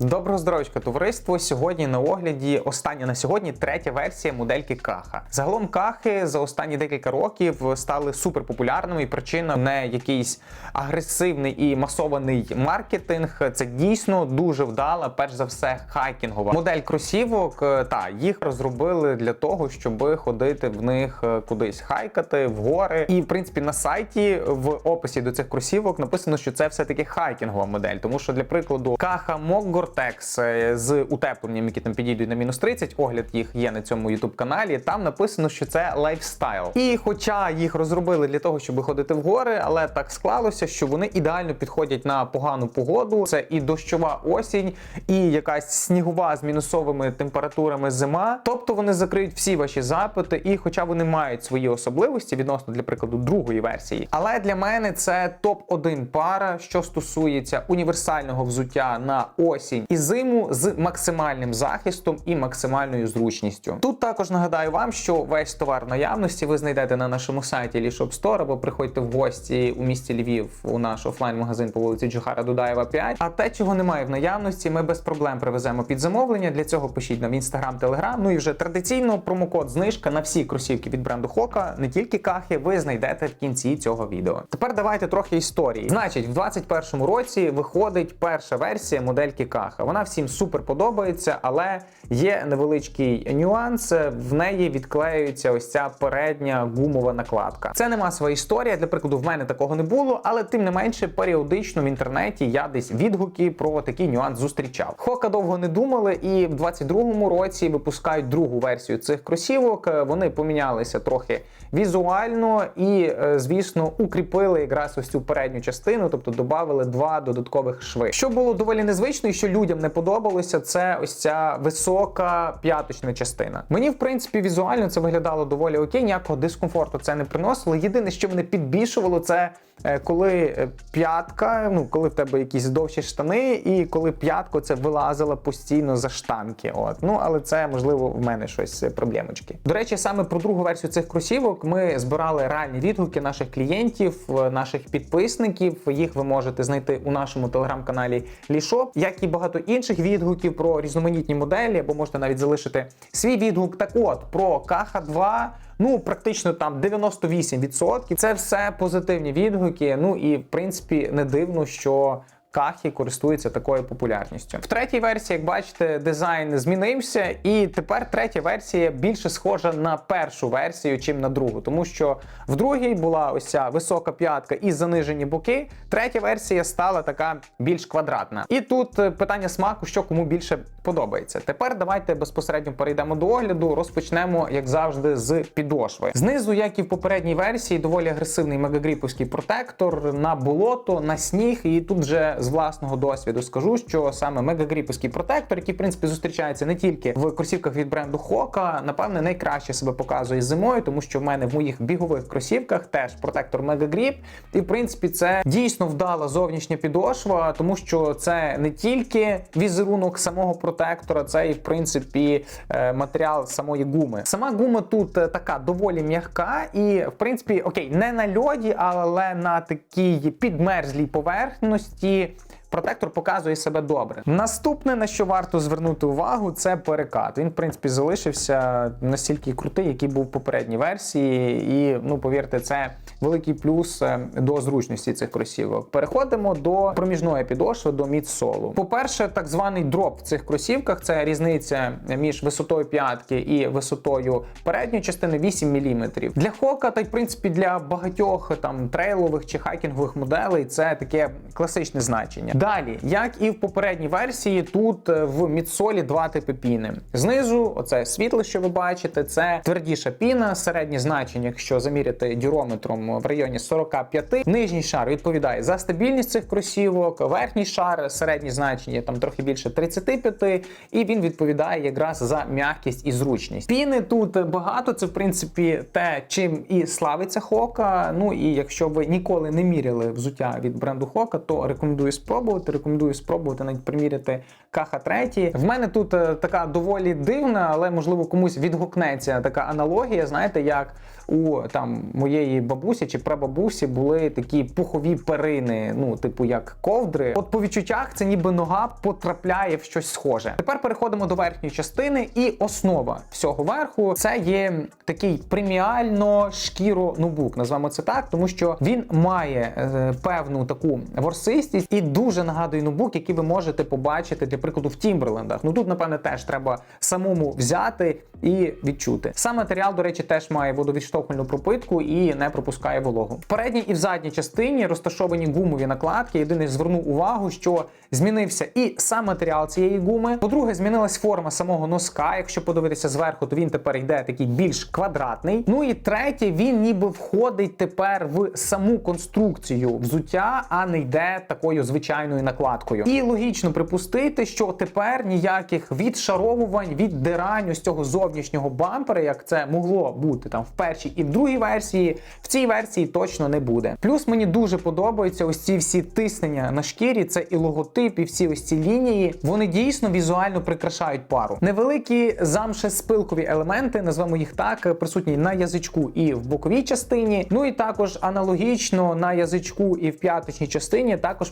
Доброго здоров'ячка, товариство. Сьогодні на огляді остання на сьогодні третя версія модельки Каха. Загалом кахи за останні декілька років стали суперпопулярними, і причина не якийсь агресивний і масований маркетинг. Це дійсно дуже вдала, перш за все, хайкінгова модель кросівок. е, Та їх розробили для того, щоб ходити в них е, кудись хайкати в гори. І в принципі на сайті в описі до цих кросівок написано, що це все таки хайкінгова модель, тому що для прикладу Каха Мок Gore-Tex е, з утепленням, які там підійдуть на мінус 30, огляд їх є на цьому youtube каналі. Там написано, що це лайфстайл. І хоча їх розробили для того, щоб ходити в гори, але так склалося, що вони ідеально підходять на погану погоду. Це і дощова осінь, і якась снігова з мінусовими температурами зима. Тобто вони закриють всі ваші запити, і хоча вони мають свої особливості відносно для прикладу другої версії, але для мене це топ 1 пара, що стосується універсального взуття на осінь і зиму з максимальним захистом і максимальною зручністю. Тут також нагадаю вам, що весь товар наявності ви знайдете на нашому сайті Lishop Store або приходьте в гості у місті Львів у наш офлайн-магазин по вулиці Джохара Дудаєва 5. А те, чого немає в наявності, ми без проблем привеземо під замовлення. Для цього пишіть нам в інстаграм, телеграм. Ну і вже традиційно промокод знижка на всі кросівки від бренду Хока, не тільки кахи, ви знайдете в кінці цього відео. Тепер давайте трохи історії. Значить, в 2021 році виходить перша версія модельки Каха. Вона всім супер подобається, але є невеличкий нюанс. В неї відклеюється ось ця передня гумова накладка. Це не масова історія. Для прикладу, в мене такого не було, але тим не менше, періодично в інтернеті я десь відгуки про такий нюанс зустрічав. Хока довго не думали, і в 22-му році випускають другу версію цих кросівок. Вони помінялися трохи візуально і, е, звісно, укріпили якраз ось цю передню частину, тобто додали два додаткових шви. Що було доволі незвично, і що людям не подобалося, це ось ця висока п'яточна частина. Мені, в принципі, візуально це виглядало доволі окей, ніякого дискомфорту це не приносило. Єдине, що мене підбільшувало, це е, коли е, п'ятка, ну коли в тебе якісь довші штани, і коли п'ятко це вилазила постійно за штанки. От ну але це можливо в мене щось е, проблемочки. До речі, саме про другу версію цих кросівок ми збирали реальні відгуки наших клієнтів, наших підписників. Їх ви можете знайти у нашому телеграм-каналі Лішоп, як і багато інших відгуків про різноманітні моделі, або можете навіть залишити свій відгук. Так от про Каха 2 Ну, практично там 98%. Це все позитивні відгуки. Ну і в принципі не дивно, що. Кахі користується такою популярністю. В третій версії, як бачите, дизайн змінився, і тепер третя версія більше схожа на першу версію, чим на другу, тому що в другій була ось ця висока п'ятка і занижені боки. Третя версія стала така більш квадратна. І тут е, питання смаку, що кому більше подобається. Тепер давайте безпосередньо перейдемо до огляду. Розпочнемо, як завжди, з підошви. Знизу, як і в попередній версії, доволі агресивний мегагріповський протектор на болото, на сніг. І тут вже з власного досвіду скажу, що саме мегагріповський протектор, який в принципі зустрічається не тільки в кросівках від бренду Хока, напевне, найкраще себе показує зимою, тому що в мене в моїх бігових кросівках теж протектор мегагріп. І в принципі, це дійсно вдала зовнішня підошва, тому що це не тільки візерунок самого протектора, це і в принципі е, матеріал самої гуми. Сама гума тут е, така доволі м'яка, і в принципі, окей, не на льоді, але на такій підмерзлій поверхності. Протектор показує себе добре. Наступне, на що варто звернути увагу, це перекат. Він, в принципі, залишився настільки крутий, який був в попередній версії, і ну повірте, це великий плюс е, до зручності цих кросівок. Переходимо до проміжної підошви, до мідсолу. По-перше, так званий дроп в цих кросівках це різниця між висотою п'ятки і висотою передньої частини 8 мм. Для хока, та й в принципі для багатьох там трейлових чи хайкінгових моделей, це таке класичне значення. Далі, як і в попередній версії, тут е, в мідсолі два типи піни. Знизу, оце світло, що ви бачите, це твердіша піна, середнє значення, якщо заміряти дюрометром в районі 45. Нижній шар відповідає за стабільність цих кросівок, верхній шар, середнє значення там трохи більше 35, і він відповідає якраз за м'якість і зручність. Піни тут багато, це в принципі те, чим і славиться Хока. Ну і якщо ви ніколи не міряли взуття від бренду Хока, то рекомендую спробувати. Спробувати. Рекомендую спробувати навіть приміряти каха 3. В мене тут е, така доволі дивна, але можливо комусь відгукнеться така аналогія. Знаєте, як у там моєї бабусі чи прабабусі були такі пухові перини, ну типу як ковдри. От по відчуттях це ніби нога потрапляє в щось схоже. Тепер переходимо до верхньої частини, і основа всього верху це є такий преміально шкіро ноутбук, назвемо це так, тому що він має е, певну таку ворсистість і дуже нагадує ноутбук, який ви можете побачити для прикладу в Тімберлендах. Ну тут, напевне, теж треба самому взяти і відчути. Сам матеріал, до речі, теж має водовідштовхувальну пропитку і не пропускає вологу. В передній і в задній частині розташовані гумові накладки. Єдине звернув увагу, що змінився і сам матеріал цієї гуми. По-друге, змінилась форма самого носка. Якщо подивитися зверху, то він тепер йде такий більш квадратний. Ну і третє, він ніби входить тепер в саму конструкцію взуття, а не йде такою звичайною накладкою. І логічно припустити, що тепер ніяких відшаровувань, віддирань ось цього зовнішнього бампера, як це могло бути там в першій і в другій версії, в цій версії точно не буде. Плюс мені дуже подобаються ось ці всі тиснення на шкірі. Це і логотип, і всі ось ці лінії. Вони дійсно візуально прикрашають пару. Невеликі замше спилкові елементи, назвемо їх так, присутні на язичку і в боковій частині. Ну і також аналогічно на язичку і в п'яточній частині також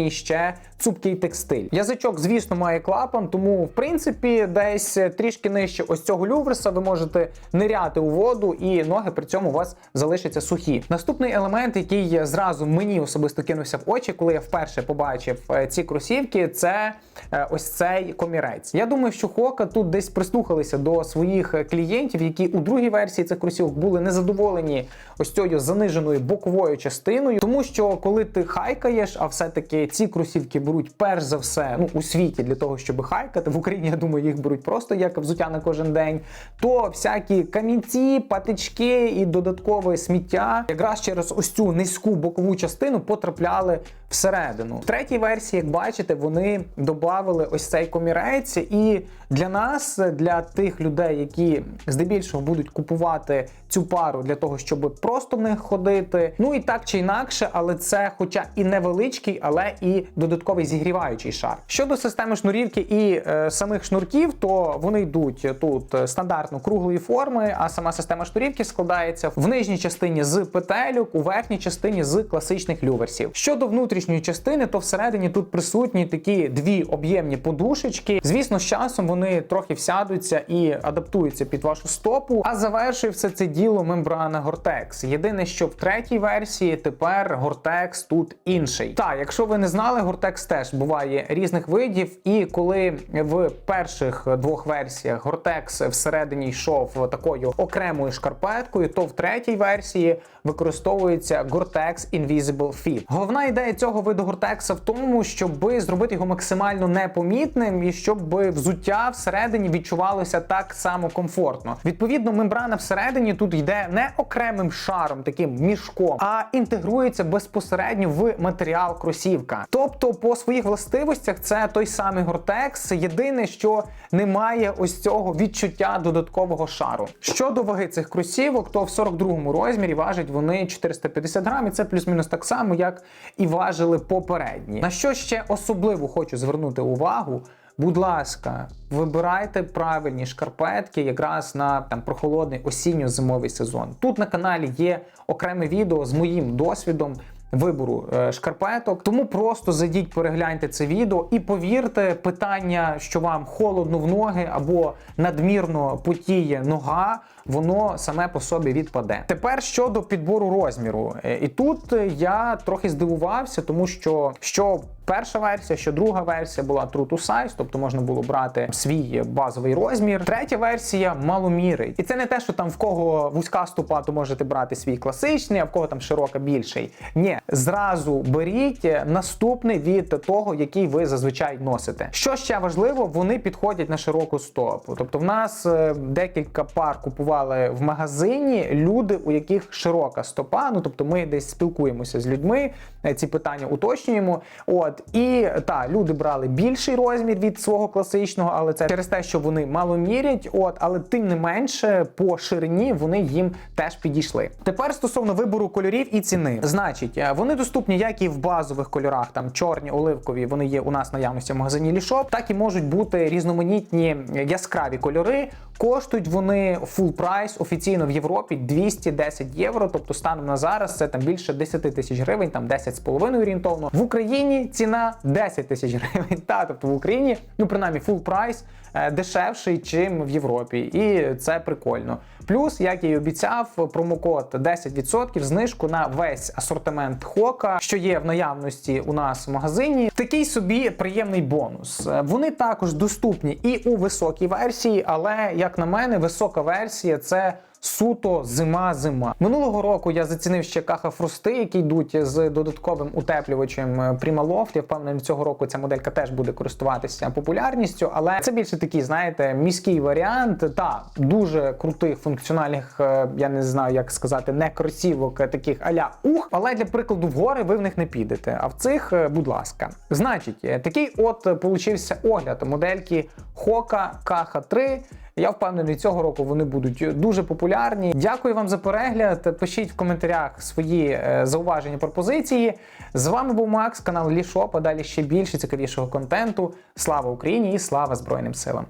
присутній ще цупкий текстиль. Язичок, звісно, має клапан, тому в принципі десь трішки нижче ось цього люверса ви можете ниряти у воду, і ноги при цьому у вас залишаться сухі. Наступний елемент, який зразу мені особисто кинувся в очі, коли я вперше побачив е, ці кросівки, це е, ось цей комірець. Я думаю, що Хока тут десь прислухалися до своїх клієнтів, які у другій версії цих кросівок були незадоволені ось цією заниженою боковою частиною, тому що коли ти хайкаєш, а все-таки ці кросівки беруть перш за все ну у світі для того, щоб хайкати в Україні. Я думаю, їх беруть просто як взуття на кожен день. То всякі камінці, патички і додаткове сміття якраз через ось цю низьку бокову частину потрапляли всередину. В третій версії, як бачите, вони додали ось цей комірець, і для нас, для тих людей, які здебільшого будуть купувати цю пару для того, щоб просто них ходити. Ну і так чи інакше, але це, хоча і невеличкий, але і додатковий зігріваючий шар. Щодо системи шнурівки і е, самих шнурків, то вони йдуть тут стандартно круглої форми, а сама система шнурівки складається в нижній частині з петельок, у верхній частині з класичних люверсів. Щодо внутрішньої частини, то всередині тут присутні такі дві об'ємні подушечки. Звісно, з часом вони трохи всядуться і адаптуються під вашу стопу. А завершив все це діло мембрана Gore-Tex. Єдине, що в третій версії тепер Gore-Tex тут інший. Так, якщо ви не знали, Gore-Tex теж буває різних видів, і коли в перших двох версіях Gore-Tex всередині йшов такою окремою шкарпеткою, то в третій версії використовується Gore-Tex Invisible Fit. Головна ідея цього виду Gore-Tex в тому, щоб зробити його максимально непомітним і щоб взуття всередині відчувалося так само комфортно. Відповідно, мембрана всередині тут йде не окремим шаром, таким мішком, а інтегрується безпосередньо в матеріал кросівка. Тобто, по своїх властивостях це той самий Gore-Tex, єдине, що немає ось цього відчуття додаткового шару. Щодо ваги цих кросівок, то в 42-му розмірі важать вони 450 грамів. Це плюс-мінус так само, як і важили попередні. На що ще особливо хочу звернути увагу. Будь ласка, вибирайте правильні шкарпетки якраз на там прохолодний осінньо-зимовий сезон. Тут на каналі є окреме відео з моїм досвідом. Вибору е, шкарпеток, тому просто зайдіть, перегляньте це відео і повірте, питання, що вам холодно в ноги або надмірно потіє нога, воно саме по собі відпаде. Тепер щодо підбору розміру, Е, і тут е, я трохи здивувався, тому що що перша версія, що друга версія була true to size, тобто можна було брати свій базовий розмір. Третя версія маломірить. І це не те, що там в кого вузька стопа, то можете брати свій класичний, а в кого там широка більший. Ні, зразу беріть наступний від того, який ви зазвичай носите. Що ще важливо, вони підходять на широку стопу. Тобто, в нас е, декілька пар купували в магазині люди, у яких широка стопа. Ну тобто, ми десь спілкуємося з людьми, е, ці питання уточнюємо. От і та люди брали більший розмір від свого класичного, але це через те, що вони мало мірять. От, але тим не менше, по ширині вони їм теж підійшли. Тепер стосовно вибору кольорів і ціни, значить, е, вони доступні як і в базових кольорах, там чорні, оливкові. Вони є у нас наявності в магазині Лішоп, так і можуть бути різноманітні яскраві кольори. Коштують вони full прайс офіційно в Європі 210 євро. Тобто станом на зараз це там більше 10 тисяч гривень, там 10,5 орієнтовно. В Україні ціна 10 тисяч гривень. Та тобто в Україні, ну принаймні, full прайс е, дешевший, чим в Європі, і це прикольно. Плюс, як я і обіцяв, промокод 10% знижку на весь асортимент Хока, що є в наявності у нас в магазині. Такий собі приємний бонус. Е, Вони також доступні і у високій версії, але як на мене, висока версія це. Суто зима-зима. Минулого року я зацінив ще каха фрусти, які йдуть з додатковим утеплювачем е, Primaloft. Я впевнений, цього року ця моделька теж буде користуватися популярністю, але це більше такий, знаєте, міський варіант та дуже крутих функціональних, е, я не знаю, як сказати, не кросівок, е, таких аля ух. Але для прикладу в гори ви в них не підете. А в цих, е, будь ласка, значить, е, такий от е, получився огляд модельки Hoka KH3. Я впевнений, цього року вони будуть дуже популярні. Дякую вам за перегляд. Пишіть в коментарях свої е, зауваження, пропозиції. З вами був Макс, канал Лішоп. А далі ще більше цікавішого контенту. Слава Україні і слава Збройним силам!